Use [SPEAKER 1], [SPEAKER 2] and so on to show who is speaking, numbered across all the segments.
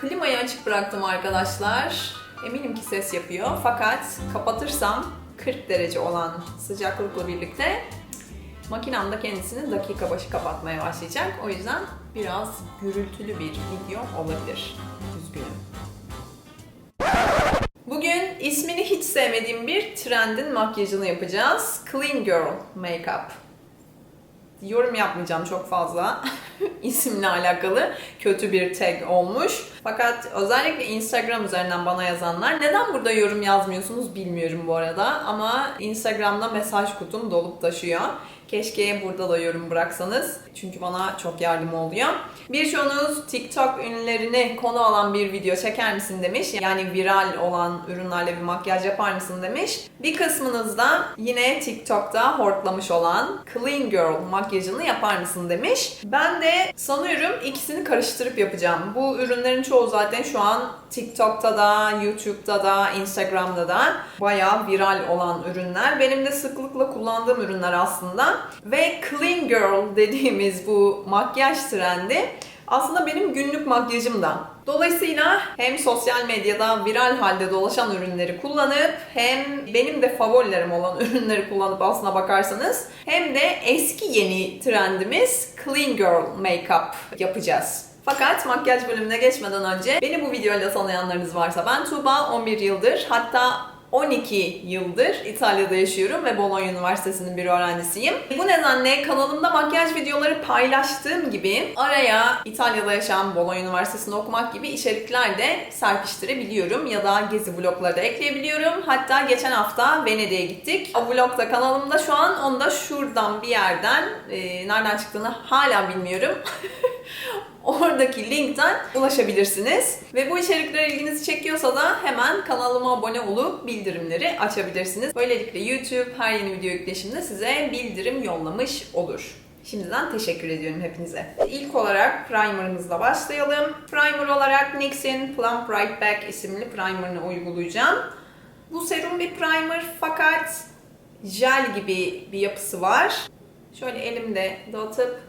[SPEAKER 1] Klimayı açık bıraktım arkadaşlar. Eminim ki ses yapıyor. Fakat kapatırsam 40 derece olan sıcaklıkla birlikte makinem de kendisini dakika başı kapatmaya başlayacak. O yüzden biraz gürültülü bir video olabilir. Üzgünüm. Bugün ismini hiç sevmediğim bir trendin makyajını yapacağız. Clean Girl Makeup. Yorum yapmayacağım çok fazla isimle alakalı kötü bir tag olmuş. Fakat özellikle Instagram üzerinden bana yazanlar neden burada yorum yazmıyorsunuz bilmiyorum bu arada ama Instagram'da mesaj kutum dolup taşıyor. Keşke burada da yorum bıraksanız. Çünkü bana çok yardım oluyor. Birçoğunuz TikTok ünlülerini konu alan bir video çeker misin demiş. Yani viral olan ürünlerle bir makyaj yapar mısın demiş. Bir kısmınız da yine TikTok'ta hortlamış olan Clean Girl makyajını yapar mısın demiş. Ben de sanıyorum ikisini karıştırıp yapacağım. Bu ürünlerin çoğu zaten şu an TikTok'ta da, YouTube'da da, Instagram'da da bayağı viral olan ürünler. Benim de sıklıkla kullandığım ürünler aslında. Ve Clean Girl dediğimiz bu makyaj trendi aslında benim günlük makyajım da. Dolayısıyla hem sosyal medyada viral halde dolaşan ürünleri kullanıp hem benim de favorilerim olan ürünleri kullanıp aslına bakarsanız hem de eski yeni trendimiz Clean Girl Makeup yapacağız. Fakat makyaj bölümüne geçmeden önce beni bu videoyla tanıyanlarınız varsa ben Tuğba 11 yıldır hatta 12 yıldır İtalya'da yaşıyorum ve Bologna Üniversitesi'nin bir öğrencisiyim. Bu nedenle kanalımda makyaj videoları paylaştığım gibi araya İtalya'da yaşayan Bologna Üniversitesi'nde okumak gibi içerikler de serpiştirebiliyorum ya da gezi vlogları da ekleyebiliyorum. Hatta geçen hafta Venedik'e gittik. O vlog da kanalımda şu an. Onu da şuradan bir yerden, e, nereden çıktığını hala bilmiyorum. Oradaki linkten ulaşabilirsiniz. Ve bu içerikler ilginizi çekiyorsa da hemen kanalıma abone olup bildirimleri açabilirsiniz. Böylelikle YouTube her yeni video yükleşimde size bildirim yollamış olur. Şimdiden teşekkür ediyorum hepinize. İlk olarak primerımızla başlayalım. Primer olarak NYX'in Plump Right Back isimli primerını uygulayacağım. Bu serum bir primer fakat jel gibi bir yapısı var. Şöyle elimde dağıtıp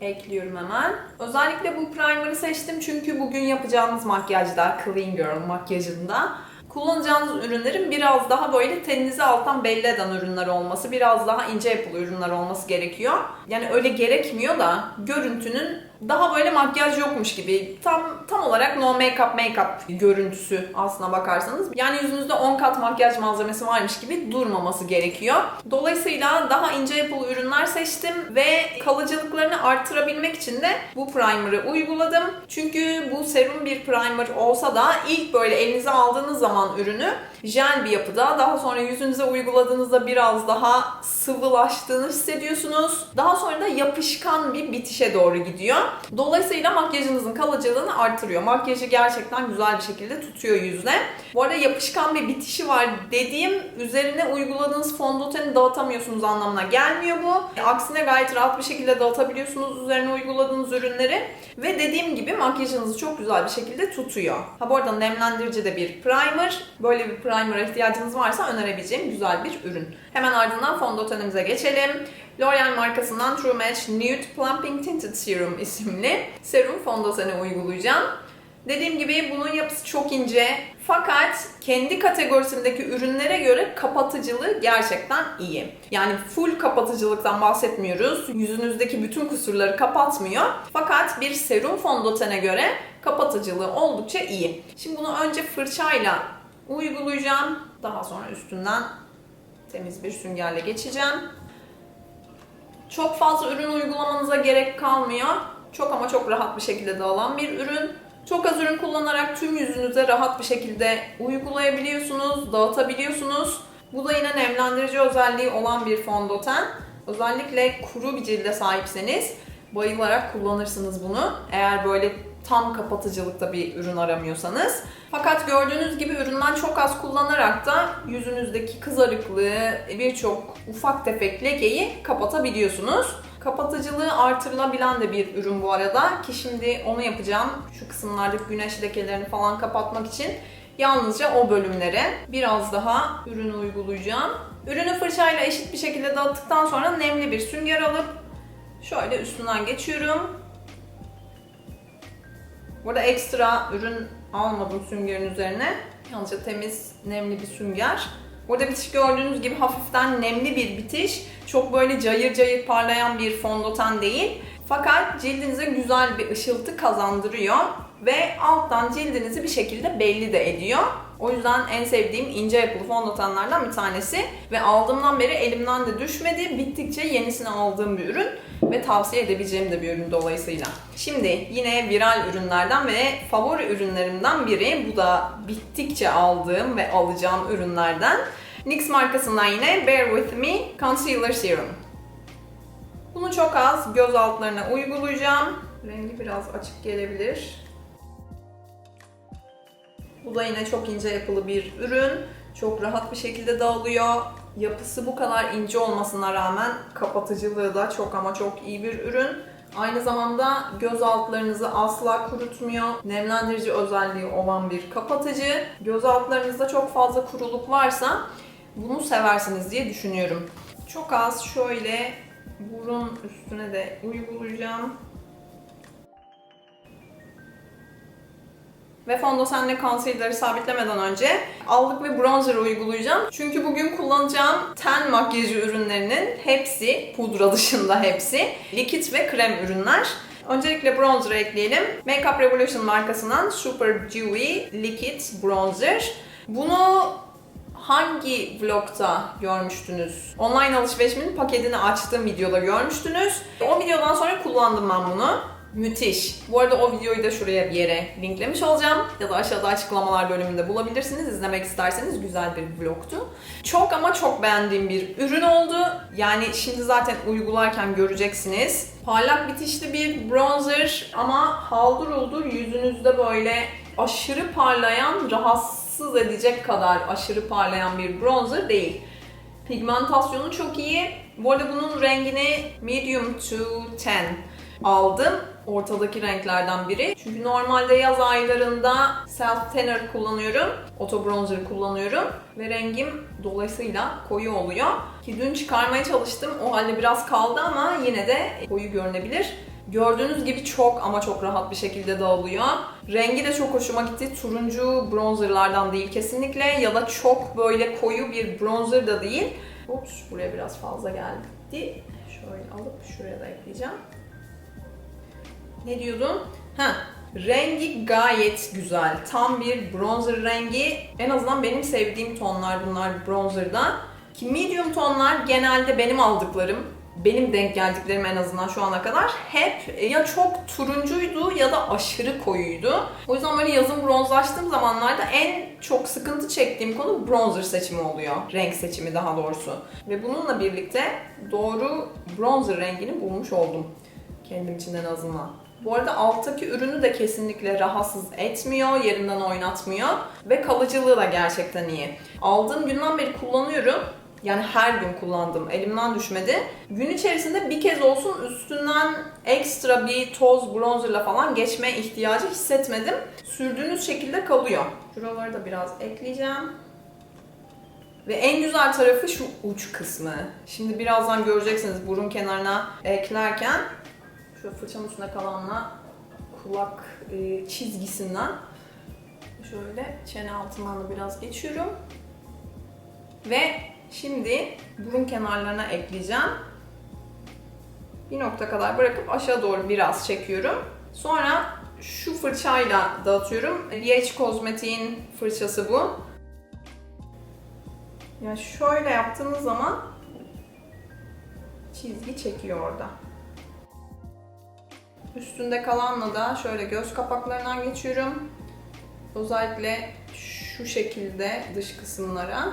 [SPEAKER 1] ekliyorum hemen. Özellikle bu primer'ı seçtim çünkü bugün yapacağımız makyajda, Clean Girl makyajında kullanacağınız ürünlerin biraz daha böyle teninizi alttan belli eden ürünler olması, biraz daha ince yapılı ürünler olması gerekiyor. Yani öyle gerekmiyor da görüntünün daha böyle makyaj yokmuş gibi tam tam olarak no makeup makeup görüntüsü aslına bakarsanız. Yani yüzünüzde 10 kat makyaj malzemesi varmış gibi durmaması gerekiyor. Dolayısıyla daha ince yapılı ürünler seçtim ve kalıcılıklarını arttırabilmek için de bu primer'ı uyguladım. Çünkü bu serum bir primer olsa da ilk böyle elinize aldığınız zaman ürünü jel bir yapıda daha sonra yüzünüze uyguladığınızda biraz daha sıvılaştığını hissediyorsunuz. Daha sonra da yapışkan bir bitişe doğru gidiyor. Dolayısıyla makyajınızın kalıcılığını artırıyor. Makyajı gerçekten güzel bir şekilde tutuyor yüzde. Bu arada yapışkan bir bitişi var dediğim üzerine uyguladığınız fondöteni dağıtamıyorsunuz anlamına gelmiyor bu. Aksine gayet rahat bir şekilde dağıtabiliyorsunuz üzerine uyguladığınız ürünleri. Ve dediğim gibi makyajınızı çok güzel bir şekilde tutuyor. Ha bu arada nemlendirici de bir primer. Böyle bir primer'a ihtiyacınız varsa önerebileceğim güzel bir ürün. Hemen ardından fondötenimize geçelim. L'Oreal markasından True Match Nude Plumping Tinted Serum isimli serum fondöteni uygulayacağım. Dediğim gibi bunun yapısı çok ince fakat kendi kategorisindeki ürünlere göre kapatıcılığı gerçekten iyi. Yani full kapatıcılıktan bahsetmiyoruz. Yüzünüzdeki bütün kusurları kapatmıyor. Fakat bir serum fondötene göre kapatıcılığı oldukça iyi. Şimdi bunu önce fırçayla uygulayacağım. Daha sonra üstünden temiz bir süngerle geçeceğim. Çok fazla ürün uygulamanıza gerek kalmıyor. Çok ama çok rahat bir şekilde dağılan bir ürün. Çok az ürün kullanarak tüm yüzünüze rahat bir şekilde uygulayabiliyorsunuz, dağıtabiliyorsunuz. Bu da yine nemlendirici özelliği olan bir fondöten. Özellikle kuru bir cilde sahipseniz bayılarak kullanırsınız bunu. Eğer böyle tam kapatıcılıkta bir ürün aramıyorsanız. Fakat gördüğünüz gibi üründen çok az kullanarak da yüzünüzdeki kızarıklığı, birçok ufak tefek lekeyi kapatabiliyorsunuz. Kapatıcılığı artırılabilen de bir ürün bu arada ki şimdi onu yapacağım. Şu kısımlardaki güneş lekelerini falan kapatmak için yalnızca o bölümlere biraz daha ürünü uygulayacağım. Ürünü fırçayla eşit bir şekilde dağıttıktan sonra nemli bir sünger alıp şöyle üstünden geçiyorum Burada ekstra ürün almadım süngerin üzerine. Yalnızca temiz, nemli bir sünger. Burada bitiş gördüğünüz gibi hafiften nemli bir bitiş. Çok böyle cayır cayır parlayan bir fondöten değil. Fakat cildinize güzel bir ışıltı kazandırıyor ve alttan cildinizi bir şekilde belli de ediyor. O yüzden en sevdiğim ince yapılı fondötenlerden bir tanesi ve aldığımdan beri elimden de düşmedi. Bittikçe yenisini aldığım bir ürün ve tavsiye edebileceğim de bir ürün dolayısıyla. Şimdi yine viral ürünlerden ve favori ürünlerimden biri. Bu da bittikçe aldığım ve alacağım ürünlerden. NYX markasından yine Bear With Me Concealer Serum. Bunu çok az göz altlarına uygulayacağım. Rengi biraz açık gelebilir. Bu da yine çok ince yapılı bir ürün. Çok rahat bir şekilde dağılıyor. Yapısı bu kadar ince olmasına rağmen kapatıcılığı da çok ama çok iyi bir ürün. Aynı zamanda göz altlarınızı asla kurutmuyor. Nemlendirici özelliği olan bir kapatıcı. Göz altlarınızda çok fazla kuruluk varsa bunu seversiniz diye düşünüyorum. Çok az şöyle burun üstüne de uygulayacağım. Ve fondötenle concealer'ı sabitlemeden önce allık ve bronzer uygulayacağım. Çünkü bugün kullanacağım ten makyajı ürünlerinin hepsi, pudra dışında hepsi, likit ve krem ürünler. Öncelikle bronzer ekleyelim. Makeup Revolution markasından Super Dewy Liquid Bronzer. Bunu hangi vlogta görmüştünüz? Online alışverişimin paketini açtığım videoda görmüştünüz. O videodan sonra kullandım ben bunu. Müthiş. Bu arada o videoyu da şuraya bir yere linklemiş olacağım. Ya da aşağıda açıklamalar bölümünde bulabilirsiniz. İzlemek isterseniz güzel bir vlogtu. Çok ama çok beğendiğim bir ürün oldu. Yani şimdi zaten uygularken göreceksiniz. Parlak bitişli bir bronzer ama haldır uldur yüzünüzde böyle aşırı parlayan, rahatsız edecek kadar aşırı parlayan bir bronzer değil. Pigmentasyonu çok iyi. Bu arada bunun rengini medium to 10 aldım. Ortadaki renklerden biri. Çünkü normalde yaz aylarında self tanner kullanıyorum. Auto bronzer kullanıyorum. Ve rengim dolayısıyla koyu oluyor. Ki dün çıkarmaya çalıştım. O halde biraz kaldı ama yine de koyu görünebilir. Gördüğünüz gibi çok ama çok rahat bir şekilde dağılıyor. Rengi de çok hoşuma gitti. Turuncu bronzerlardan değil kesinlikle ya da çok böyle koyu bir bronzer da değil. Ups buraya biraz fazla geldi. Şöyle alıp şuraya da ekleyeceğim. Ne diyordum? Ha, rengi gayet güzel. Tam bir bronzer rengi. En azından benim sevdiğim tonlar bunlar bronzerda. Ki medium tonlar genelde benim aldıklarım, benim denk geldiklerim en azından şu ana kadar hep ya çok turuncuydu ya da aşırı koyuydu. O yüzden böyle yazın bronzlaştığım zamanlarda en çok sıkıntı çektiğim konu bronzer seçimi oluyor. Renk seçimi daha doğrusu. Ve bununla birlikte doğru bronzer rengini bulmuş oldum. Kendim için en azından. Bu arada alttaki ürünü de kesinlikle rahatsız etmiyor, yerinden oynatmıyor ve kalıcılığı da gerçekten iyi. Aldığım günden beri kullanıyorum. Yani her gün kullandım. Elimden düşmedi. Gün içerisinde bir kez olsun üstünden ekstra bir toz bronzerla falan geçmeye ihtiyacı hissetmedim. Sürdüğünüz şekilde kalıyor. Şuraları da biraz ekleyeceğim. Ve en güzel tarafı şu uç kısmı. Şimdi birazdan göreceksiniz burun kenarına eklerken şu fırçanın üstünde kalanla kulak e, çizgisinden şöyle çene altından da biraz geçiyorum. Ve şimdi burun kenarlarına ekleyeceğim. Bir nokta kadar bırakıp aşağı doğru biraz çekiyorum. Sonra şu fırçayla dağıtıyorum. BH Kozmetik'in fırçası bu. Yani şöyle yaptığınız zaman çizgi çekiyor orada. Üstünde kalanla da şöyle göz kapaklarından geçiyorum. Özellikle şu şekilde dış kısımlara.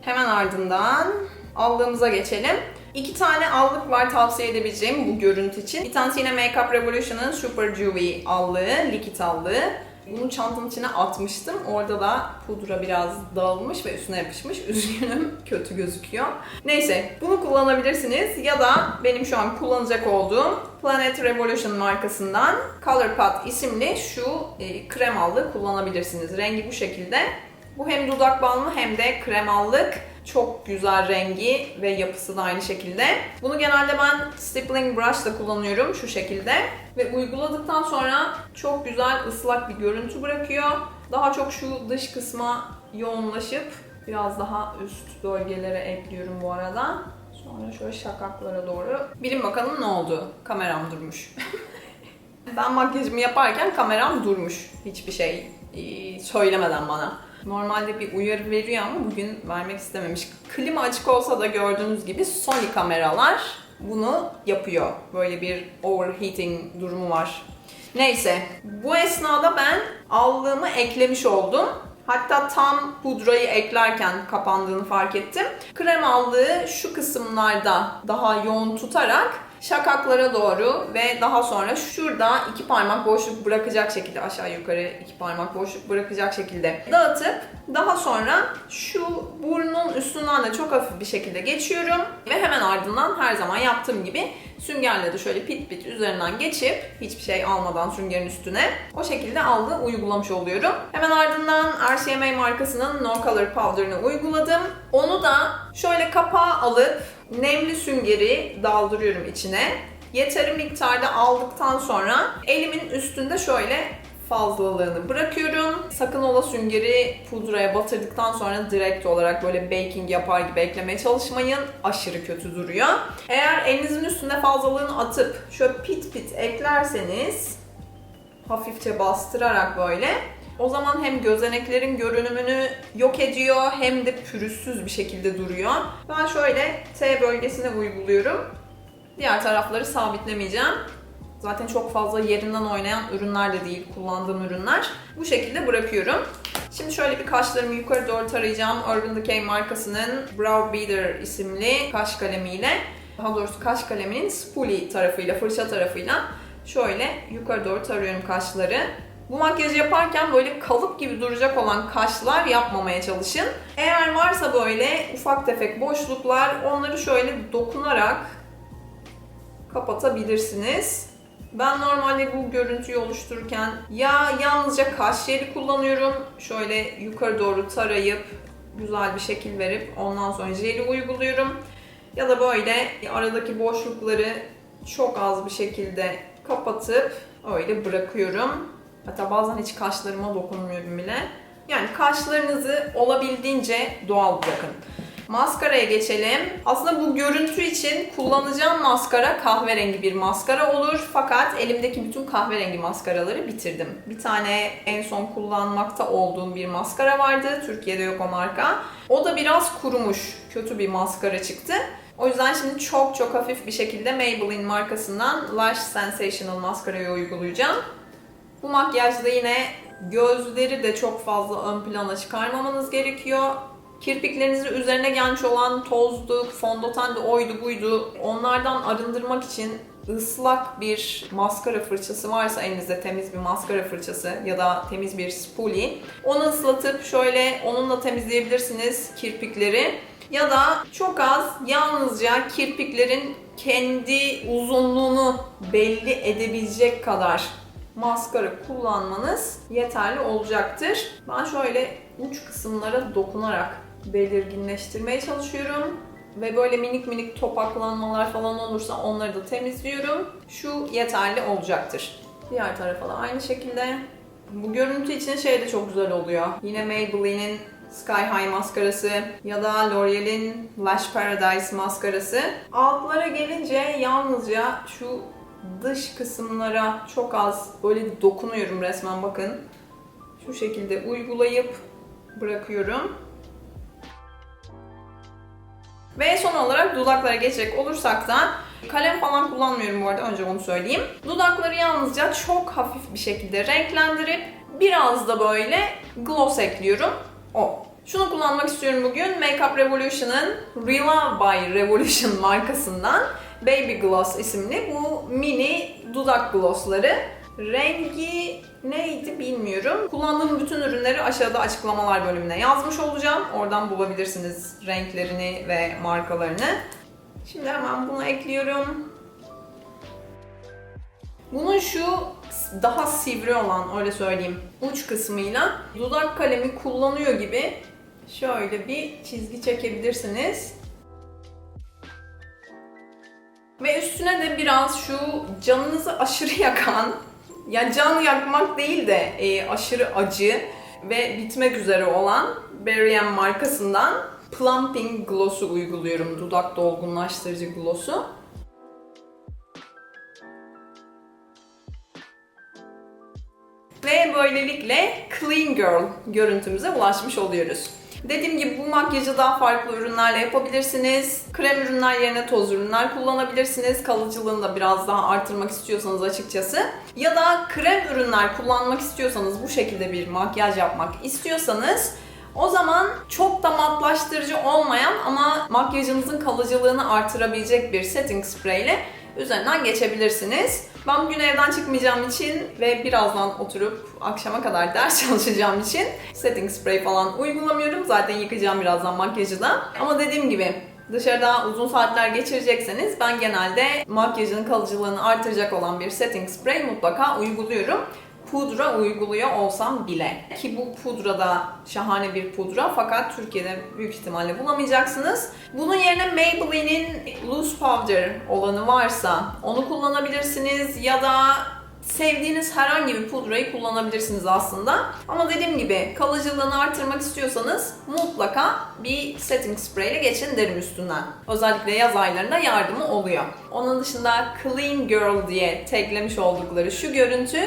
[SPEAKER 1] Hemen ardından allığımıza geçelim. İki tane allık var tavsiye edebileceğim bu görüntü için. Bir tanesi yine Makeup Revolution'ın Super Dewy allığı, likit allığı. Bunu çantamın içine atmıştım. Orada da pudra biraz dağılmış ve üstüne yapışmış. Üzgünüm. Kötü gözüküyor. Neyse. Bunu kullanabilirsiniz. Ya da benim şu an kullanacak olduğum Planet Revolution markasından ColourPop isimli şu e, krem allığı kullanabilirsiniz. Rengi bu şekilde. Bu hem dudak balmı hem de kremallık Çok güzel rengi ve yapısı da aynı şekilde. Bunu genelde ben stippling brush da kullanıyorum şu şekilde. Ve uyguladıktan sonra çok güzel ıslak bir görüntü bırakıyor. Daha çok şu dış kısma yoğunlaşıp biraz daha üst bölgelere ekliyorum bu arada. Sonra şöyle şakaklara doğru. Bilin bakalım ne oldu? Kameram durmuş. ben makyajımı yaparken kameram durmuş. Hiçbir şey e, söylemeden bana. Normalde bir uyarı veriyor ama bugün vermek istememiş. Klima açık olsa da gördüğünüz gibi Sony kameralar bunu yapıyor. Böyle bir overheating durumu var. Neyse, bu esnada ben allığımı eklemiş oldum. Hatta tam pudrayı eklerken kapandığını fark ettim. Krem allığı şu kısımlarda daha yoğun tutarak şakaklara doğru ve daha sonra şurada iki parmak boşluk bırakacak şekilde aşağı yukarı iki parmak boşluk bırakacak şekilde dağıtıp daha sonra şu üstünden de çok hafif bir şekilde geçiyorum ve hemen ardından her zaman yaptığım gibi süngerle de şöyle pit pit üzerinden geçip hiçbir şey almadan süngerin üstüne o şekilde aldı uygulamış oluyorum. Hemen ardından RCMA markasının No Color Powder'ını uyguladım. Onu da şöyle kapağı alıp nemli süngeri daldırıyorum içine. Yeteri miktarda aldıktan sonra elimin üstünde şöyle fazlalığını bırakıyorum. Sakın ola süngeri pudraya batırdıktan sonra direkt olarak böyle baking yapar gibi eklemeye çalışmayın. Aşırı kötü duruyor. Eğer elinizin üstünde fazlalığını atıp şöyle pit pit eklerseniz hafifçe bastırarak böyle o zaman hem gözeneklerin görünümünü yok ediyor hem de pürüzsüz bir şekilde duruyor. Ben şöyle T bölgesine uyguluyorum. Diğer tarafları sabitlemeyeceğim. Zaten çok fazla yerinden oynayan ürünler de değil kullandığım ürünler. Bu şekilde bırakıyorum. Şimdi şöyle bir kaşlarımı yukarı doğru tarayacağım. Urban Decay markasının Brow Beater isimli kaş kalemiyle. Daha doğrusu kaş kaleminin spoolie tarafıyla, fırça tarafıyla şöyle yukarı doğru tarıyorum kaşları. Bu makyajı yaparken böyle kalıp gibi duracak olan kaşlar yapmamaya çalışın. Eğer varsa böyle ufak tefek boşluklar onları şöyle dokunarak kapatabilirsiniz. Ben normalde bu görüntüyü oluştururken ya yalnızca kaş jeli kullanıyorum. Şöyle yukarı doğru tarayıp güzel bir şekil verip ondan sonra jeli uyguluyorum. Ya da böyle aradaki boşlukları çok az bir şekilde kapatıp öyle bırakıyorum. Hatta bazen hiç kaşlarıma dokunmuyorum bile. Yani kaşlarınızı olabildiğince doğal bırakın. Maskaraya geçelim. Aslında bu görüntü için kullanacağım maskara kahverengi bir maskara olur. Fakat elimdeki bütün kahverengi maskaraları bitirdim. Bir tane en son kullanmakta olduğum bir maskara vardı. Türkiye'de yok o marka. O da biraz kurumuş. Kötü bir maskara çıktı. O yüzden şimdi çok çok hafif bir şekilde Maybelline markasından Lash Sensational maskarayı uygulayacağım. Bu makyajda yine gözleri de çok fazla ön plana çıkarmamanız gerekiyor. Kirpiklerinizin üzerine gelmiş olan tozdu, fondöten de oydu buydu onlardan arındırmak için ıslak bir maskara fırçası varsa elinizde temiz bir maskara fırçası ya da temiz bir spoolie onu ıslatıp şöyle onunla temizleyebilirsiniz kirpikleri. Ya da çok az yalnızca kirpiklerin kendi uzunluğunu belli edebilecek kadar maskara kullanmanız yeterli olacaktır. Ben şöyle uç kısımlara dokunarak belirginleştirmeye çalışıyorum. Ve böyle minik minik topaklanmalar falan olursa onları da temizliyorum. Şu yeterli olacaktır. Diğer tarafa da aynı şekilde. Bu görüntü için şey de çok güzel oluyor. Yine Maybelline'in Sky High maskarası ya da L'Oreal'in Lash Paradise maskarası. Altlara gelince yalnızca şu dış kısımlara çok az böyle dokunuyorum resmen bakın. Şu şekilde uygulayıp bırakıyorum. Ve son olarak dudaklara geçecek olursak da kalem falan kullanmıyorum bu arada önce onu söyleyeyim. Dudakları yalnızca çok hafif bir şekilde renklendirip biraz da böyle gloss ekliyorum. O. Şunu kullanmak istiyorum bugün. Makeup Revolution'ın Rila by Revolution markasından Baby Gloss isimli bu mini dudak glossları. Rengi neydi bilmiyorum. Kullandığım bütün ürünleri aşağıda açıklamalar bölümüne yazmış olacağım. Oradan bulabilirsiniz renklerini ve markalarını. Şimdi hemen bunu ekliyorum. Bunun şu daha sivri olan öyle söyleyeyim uç kısmıyla dudak kalemi kullanıyor gibi şöyle bir çizgi çekebilirsiniz. Ve üstüne de biraz şu canınızı aşırı yakan, yani can yakmak değil de e, aşırı acı ve bitmek üzere olan Berry M markasından Plumping Gloss'u uyguluyorum. Dudak dolgunlaştırıcı gloss'u. Ve böylelikle Clean Girl görüntümüze ulaşmış oluyoruz. Dediğim gibi bu makyajı daha farklı ürünlerle yapabilirsiniz. Krem ürünler yerine toz ürünler kullanabilirsiniz. Kalıcılığını da biraz daha artırmak istiyorsanız açıkçası. Ya da krem ürünler kullanmak istiyorsanız, bu şekilde bir makyaj yapmak istiyorsanız o zaman çok da matlaştırıcı olmayan ama makyajınızın kalıcılığını artırabilecek bir setting spray ile üzerinden geçebilirsiniz. Ben bugün evden çıkmayacağım için ve birazdan oturup akşama kadar ders çalışacağım için setting spray falan uygulamıyorum. Zaten yıkayacağım birazdan makyajı da. Ama dediğim gibi dışarıda uzun saatler geçirecekseniz ben genelde makyajın kalıcılığını artıracak olan bir setting spray mutlaka uyguluyorum pudra uyguluyor olsam bile. Ki bu pudra da şahane bir pudra fakat Türkiye'de büyük ihtimalle bulamayacaksınız. Bunun yerine Maybelline'in Loose Powder olanı varsa onu kullanabilirsiniz ya da sevdiğiniz herhangi bir pudrayı kullanabilirsiniz aslında. Ama dediğim gibi kalıcılığını artırmak istiyorsanız mutlaka bir setting spray ile geçin derim üstünden. Özellikle yaz aylarında yardımı oluyor. Onun dışında Clean Girl diye taglemiş oldukları şu görüntü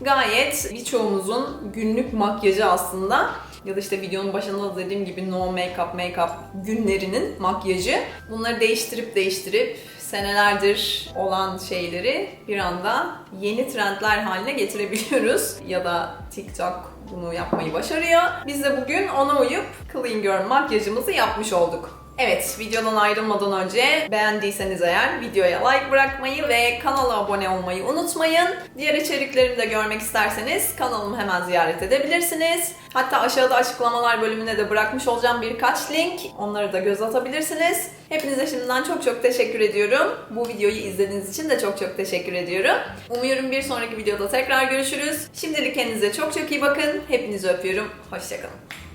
[SPEAKER 1] gayet birçoğumuzun günlük makyajı aslında ya da işte videonun başında da dediğim gibi no makeup makeup günlerinin makyajı. Bunları değiştirip değiştirip senelerdir olan şeyleri bir anda yeni trendler haline getirebiliyoruz. Ya da TikTok bunu yapmayı başarıyor. Biz de bugün ona uyup Clean Girl makyajımızı yapmış olduk. Evet, videodan ayrılmadan önce beğendiyseniz eğer videoya like bırakmayı ve kanala abone olmayı unutmayın. Diğer içeriklerimi de görmek isterseniz kanalımı hemen ziyaret edebilirsiniz. Hatta aşağıda açıklamalar bölümüne de bırakmış olacağım birkaç link. Onları da göz atabilirsiniz. Hepinize şimdiden çok çok teşekkür ediyorum. Bu videoyu izlediğiniz için de çok çok teşekkür ediyorum. Umuyorum bir sonraki videoda tekrar görüşürüz. Şimdilik kendinize çok çok iyi bakın. Hepinizi öpüyorum. Hoşçakalın.